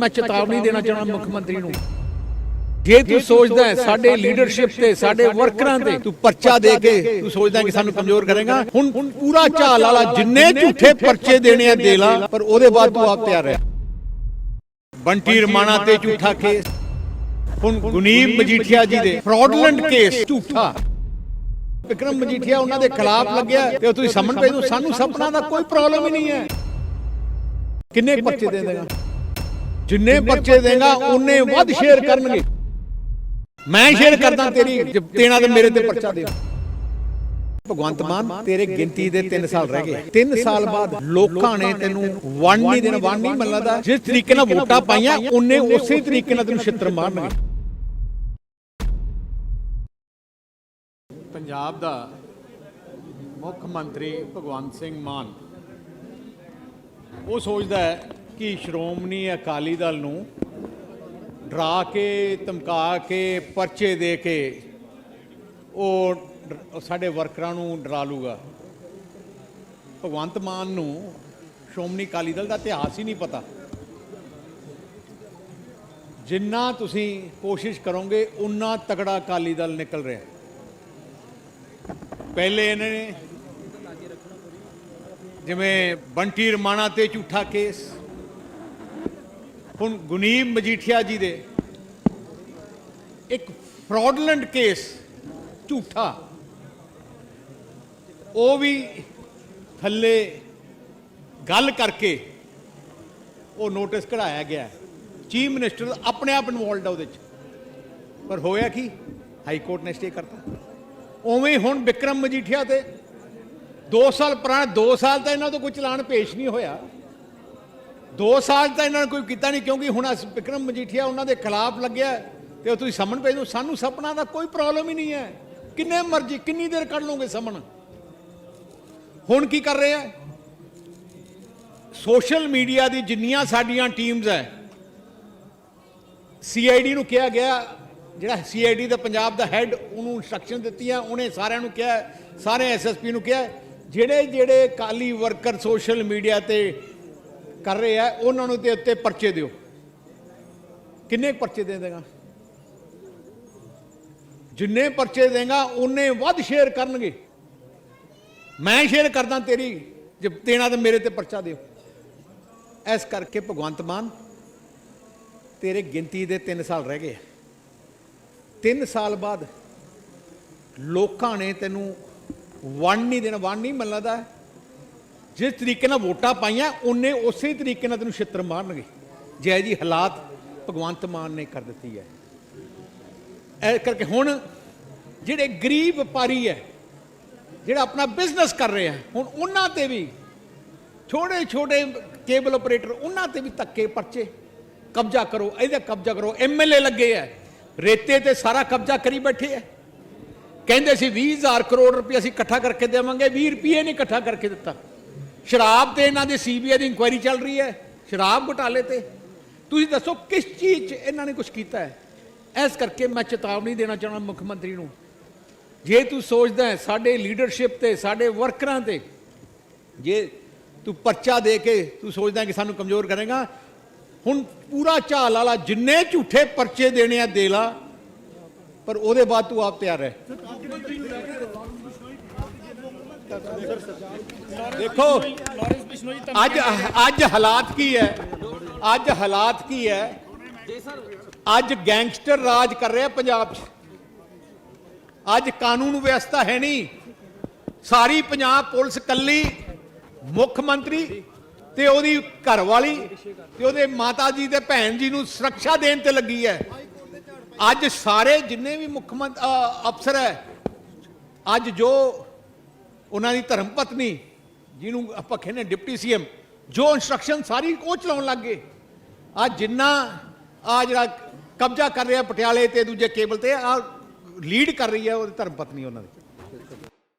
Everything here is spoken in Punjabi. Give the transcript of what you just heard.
ਮੈਂ ਚੇਤਾਵਨੀ ਦੇਣਾ ਚਾਹੁੰਦਾ ਮੁੱਖ ਮੰਤਰੀ ਨੂੰ। ਜੇ ਤੂੰ ਸੋਚਦਾ ਹੈ ਸਾਡੇ ਲੀਡਰਸ਼ਿਪ ਤੇ ਸਾਡੇ ਵਰਕਰਾਂ ਤੇ ਤੂੰ ਪਰਚਾ ਦੇ ਕੇ ਤੂੰ ਸੋਚਦਾ ਕਿ ਸਾਨੂੰ ਕਮਜ਼ੋਰ ਕਰੇਗਾ। ਹੁਣ ਪੂਰਾ ਝਾਲ ਵਾਲਾ ਜਿੰਨੇ ਝੂਠੇ ਪਰਚੇ ਦੇਣੇ ਆ ਦੇ ਲਾ ਪਰ ਉਹਦੇ ਬਾਅਦ ਤੂੰ ਆਪ ਤਿਆਰ ਰਹਿ। ਬੰਟੀ ਰਮਾਣਾ ਤੇ ਝੂਠਾ ਕੇਸ। ਹੁਣ ਗੁਨੀਬ ਮਜੀਠੀਆ ਜੀ ਦੇ ਫਰਾਡਲੈਂਟ ਕੇਸ ਝੂਠਾ। ਵਿਕਰਮ ਮਜੀਠੀਆ ਉਹਨਾਂ ਦੇ ਖਿਲਾਫ ਲੱਗਿਆ ਤੇ ਤੁਸੀਂ ਸਮਨ ਪਏ ਸਾਨੂੰ ਸਪਨਾ ਦਾ ਕੋਈ ਪ੍ਰੋਬਲਮ ਹੀ ਨਹੀਂ ਹੈ। ਕਿੰਨੇ ਪਰਚੇ ਦੇ ਦੇਗਾ ਜਿੰਨੇ ਪਰਚੇ ਦੇਗਾ ਉਹਨੇ ਵੱਧ ਸ਼ੇਅਰ ਕਰਨਗੇ। ਮੈਂ ਸ਼ੇਅਰ ਕਰਦਾ ਤੇਰੀ ਦੇਣਾ ਤੇ ਮੇਰੇ ਤੇ ਪਰਚਾ ਦੇ। ਭਗਵੰਤ ਮਾਨ ਤੇਰੇ ਗਿਣਤੀ ਦੇ 3 ਸਾਲ ਰਹਿ ਗਏ। 3 ਸਾਲ ਬਾਅਦ ਲੋਕਾਂ ਨੇ ਤੈਨੂੰ ਵੰਡ ਨਹੀਂ ਦੇਣਾ ਵੰਡ ਨਹੀਂ ਮਿਲਦਾ। ਜਿਸ ਤਰੀਕੇ ਨਾਲ ਵੋਟਾਂ ਪਾਈਆਂ ਉਹਨੇ ਉਸੇ ਤਰੀਕੇ ਨਾਲ ਤੈਨੂੰ ਛਿੱਤਰ ਮਾਰਨਗੇ। ਪੰਜਾਬ ਦਾ ਮੁੱਖ ਮੰਤਰੀ ਭਗਵੰਤ ਸਿੰਘ ਮਾਨ ਉਹ ਸੋਚਦਾ ਹੈ ਕਿ ਸ਼੍ਰੋਮਣੀ ਅਕਾਲੀ ਦਲ ਨੂੰ ਡਰਾ ਕੇ, ਧਮਕਾ ਕੇ, ਪਰਚੇ ਦੇ ਕੇ ਉਹ ਡ- ਸਾਡੇ ਵਰਕਰਾਂ ਨੂੰ ਡਰਾ ਲੂਗਾ? ਭਗਵੰਤ ਮਾਨ ਨੂੰ ਸ਼੍ਰੋਮਣੀ ਅਕਾਲੀ ਦਲ ਦਾ ਇਤਿਹਾਸ ਹੀ ਨਹੀਂ ਪਤਾ। ਜਿੰਨਾ ਤੁਸੀਂ ਕੋਸ਼ਿਸ਼ ਕਰੋਗੇ ਉਨਾ ਤਕੜਾ ਅਕਾਲੀ ਦਲ ਨਿਕਲ ਰਿਹਾ। ਪਹਿਲੇ ਇਹਨਾਂ ਨੇ ਜਿਵੇਂ ਬੰਟੀ ਰਮਾਣਾ ਤੇ ਝੂਠਾ ਕੇਸ ਹੁਣ ਗੁਨੀਮ ਮਜੀਠੀਆ ਜੀ ਦੇ ਇੱਕ ਫਰਾਡਲੈਂਟ ਕੇਸ ਝੂਠਾ। ਉਹ ਵੀ ਥੱਲੇ ਗੱਲ ਕਰਕੇ ਉਹ ਨੋਟਿਸ ਕਢਾਇਆ ਗਿਆ। ਚੀਫ ਮਿਨਿਸਟਰ ਆਪਣੇ ਆਪ ਇਨਵੋਲਡ ਆ ਉਹਦੇ ਚ। ਪਰ ਹੋਇਆ ਕੀ? ਹਾਈ ਕੋਰਟ ਨੇ ਸਟੇ ਕਰਤਾ। ਉਵੇਂ ਹੀ ਹੁਣ ਵਿਕਰਮ ਮਜੀਠੀਆ ਤੇ 2 ਸਾਲ ਪੁਰਾਣਾ 2 ਸਾਲ ਤਾਂ ਇਹਨਾਂ ਤੋਂ ਕੋਈ ਚਲਾਨ ਪੇਸ਼ ਨਹੀਂ ਹੋਇਆ। 2 ਸਾਲ ਤਾਂ ਇਹਨਾਂ ਨੇ ਕੋਈ ਕੀਤਾ ਨਹੀਂ, ਕਿਉਂਕਿ ਹੁਣ ਅਸ ਵਿਕਰਮ ਮਜੀਠੀਆ ਉਹਨਾਂ ਦੇ ਖਿਲਾਫ ਲੱਗਿਆ ਤੇ ਉਹ ਤੁਸੀਂ ਸਮਣ ਭੇਜ ਨੂੰ ਸਾਨੂੰ ਸਪਨਾ ਦਾ ਕੋਈ ਪ੍ਰੋਬਲਮ ਹੀ ਨਹੀਂ ਹੈ। ਕਿੰਨੇ ਮਰਜ਼ੀ, ਕਿੰਨੀ ਦੇਰ ਕੱਢ ਲਓਗੇ ਸਮਨ ਹੁਣ ਕੀ ਕਰ ਰਹੇ ਆ? ਸੋਸ਼ਲ ਮੀਡੀਆ ਦੀ ਜਿੰਨੀਆਂ ਸਾਡੀਆਂ ਟੀਮਸ ਹੈ ਸੀਆਈਡੀ ਨੂੰ ਕਿਹਾ ਗਿਆ, ਜਿਹੜਾ ਸੀਆਈਡੀ ਦਾ ਪੰਜਾਬ ਦਾ ਹੈੱਡ ਉਹਨੂੰ ਇਨਸਟਰਕਸ਼ਨ ਦਿੱਤੀਆਂ, ਉਹਨੇ ਸਾਰਿਆਂ ਨੂੰ ਕਿਹਾ, ਸਾਰੇ ਐਸਐਸਪੀ ਨੂੰ ਕਿਹਾ ਜਿਹੜੇ ਜਿਹੜੇ ਕਾਲੀ ਵਰਕਰ ਸੋਸ਼ਲ ਮੀਡੀਆ ਤੇ ਕਰ ਰਹੇ ਆ, ਉਹਨਾਂ ਨੂੰ ਤੇ ਉੱਤੇ ਪਰਚੇ ਦਿਓ। ਕਿੰਨੇ ਕੁ ਪਰਚੇ ਦੇ ਦੇਗਾ? ਜਿੰਨੇ ਪਰਚੇ ਦੇਗਾ ਉਹਨੇ ਵੱਧ ਸ਼ੇਅਰ ਕਰਨਗੇ। ਮੈਂ ਸ਼ੇਅਰ ਕਰਦਾ ਤੇਰੀ, ਜੇ ਦੇਣਾ ਤਾਂ ਮੇਰੇ ਤੇ ਪਰਚਾ ਦਿਓ। ਇਸ ਕਰਕੇ ਭਗਵੰਤ ਮਾਨ, ਤੇਰੇ ਗਿਣਤੀ ਦੇ 3 ਸਾਲ ਰਹਿ ਗਏ 3 ਸਾਲ ਬਾਅਦ ਲੋਕਾਂ ਨੇ ਤੈਨੂੰ ਵੰਡ ਨਹੀਂ ਦੇਣਾ। ਵੰਡ ਨਹੀਂ ਮਿਲਦਾ ਜਿਸ ਤਰੀਕੇ ਨਾਲ ਵੋਟਾਂ ਪਾਈਆਂ, ਉਹਨੇ ਉਸੇ ਤਰੀਕੇ ਨਾਲ ਤੈਨੂੰ ਛਿੱਤਰ ਮਾਰਨਗੇ। ਜੈ ਜੀ ਹਾਲਾਤ ਭਗਵੰਤ ਮਾਨ ਨੇ ਕਰ ਦਿੱਤੀ ਹੈ। ਇਹ ਕਰਕੇ ਹੁਣ ਜਿਹੜੇ ਗਰੀਬ ਵਪਾਰੀ ਹੈ, ਜਿਹੜਾ ਆਪਣਾ ਬਿਜ਼ਨਸ ਕਰ ਰਿਹਾ ਹੁਣ ਉਹਨਾਂ ਤੇ ਵੀ ਛੋਟੇ ਛੋਟੇ ਕੇਬਲ ਆਪਰੇਟਰ ਉਹਨਾਂ ਤੇ ਵੀ ਧੱਕੇ ਪਰਚੇ ਕਬਜ਼ਾ ਕਰੋ, ਇਹਦਾ ਕਬਜ਼ਾ ਕਰੋ। ਐਮਐਲਏ ਲੱਗੇ ਆ ਰੇਤੇ ਤੇ ਸਾਰਾ ਕਬਜ਼ਾ ਕਰੀ ਬੈਠੇ ਆ ਕਹਿੰਦੇ ਸੀ 20000 ਕਰੋੜ ਰੁਪਏ ਅਸੀਂ ਇਕੱਠਾ ਕਰਕੇ ਦੇਵਾਂਗੇ 20 ਰੁਪਏ ਨਹੀਂ ਇਕੱਠਾ ਕਰਕੇ ਦਿੱਤਾ। ਸ਼ਰਾਬ ਤੇ ਇਹਨਾਂ ਦੀ ਸੀਬੀਆਈ ਦੀ ਇਨਕੁਆਇਰੀ ਚੱਲ ਰਹੀ ਹੈ। ਸ਼ਰਾਬ ਘੁਟਾਲੇ ਤੇ। ਤੁਸੀਂ ਦੱਸੋ ਕਿਸ ਚੀਜ਼ 'ਚ ਇਹਨਾਂ ਨੇ ਕੁਝ ਕੀਤਾ ਹੈ? ਇਸ ਕਰਕੇ ਮੈਂ ਚੇਤਾਵਨੀ ਦੇਣਾ ਚਾਹੁੰਦਾ ਮੁੱਖ ਮੰਤਰੀ ਨੂੰ। ਜੇ ਤੂੰ ਸੋਚਦਾ ਹੈ ਸਾਡੇ ਲੀਡਰਸ਼ਿਪ ਤੇ, ਸਾਡੇ ਵਰਕਰਾਂ ਤੇ, ਜੇ ਤੂੰ ਪਰਚਾ ਦੇ ਕੇ ਤੂੰ ਸੋਚਦਾ ਕਿ ਸਾਨੂੰ ਕਮਜ਼ੋਰ ਕਰੇਗਾ, ਹੁਣ ਪੂਰਾ ਝਾਲ ਵਾਲਾ ਜਿੰਨੇ ਝੂਠੇ ਪਰਚੇ ਦੇਣੇ ਆ ਦੇ ਲਾ, ਪਰ ਉਹਦੇ ਬਾਅਦ ਤੂੰ ਆਪ ਤਿਆਰ ਰਹਿ। ਦੇਖੋ, ਅੱਜ ਅੱਜ ਹਾਲਾਤ ਕੀ ਹੈ? ਅੱਜ ਹਾਲਾਤ ਕੀ ਹੈ? ਅੱਜ ਗੈਂਗਸਟਰ ਰਾਜ ਕਰ ਰਿਹਾ ਪੰਜਾਬ 'ਚ। ਅੱਜ ਕਾਨੂੰਨ ਵਿਵਸਥਾ ਹੈ ਨਹੀਂ। ਸਾਰੀ ਪੰਜਾਬ ਪੁਲਿਸ ਕੱਲੀ, ਮੁੱਖ ਮੰਤਰੀ ਤੇ ਉਹਦੀ ਘਰ ਵਾਲੀ ਤੇ ਉਹਦੇ ਮਾਤਾ ਜੀ ਤੇ ਭੈਣ ਜੀ ਨੂੰ ਸੁਰੱਖਿਆ ਦੇਣ ਤੇ ਲੱਗੀ ਹੈ। ਅੱਜ ਸਾਰੇ ਜਿੰਨੇ ਵੀ ਮੁੱਖ ਮੰਤ ਅਫਸਰ ਹੈ, ਅੱਜ ਜੋ ਉਹਨਾਂ ਦੀ ਧਰਮ ਪਤਨੀ, ਜਿਹਨੂੰ ਆਪਾਂ ਕਹਿੰਦੇ ਡਿਪਟੀ ਸੀਐਮ, ਜੋ ਇਨਸਟਰਕਸ਼ਨ ਸਾਰੀ ਉਹ ਚਲਾਉਣ ਲੱਗ ਗਏ। ਆ ਜਿੰਨਾ ਆ ਜਿਹੜਾ ਕਬਜ਼ਾ ਕਰ ਰਿਹਾ ਪਟਿਆਲੇ ਤੇ ਦੂਜੇ ਕੇਬਲ ਤੇ ਆ ਲੀਡ ਕਰ ਰਹੀ ਹੈ ਉਹਦੀ ਧਰਮ ਪਤਨੀ ਉਹਨਾਂ ਦੀ।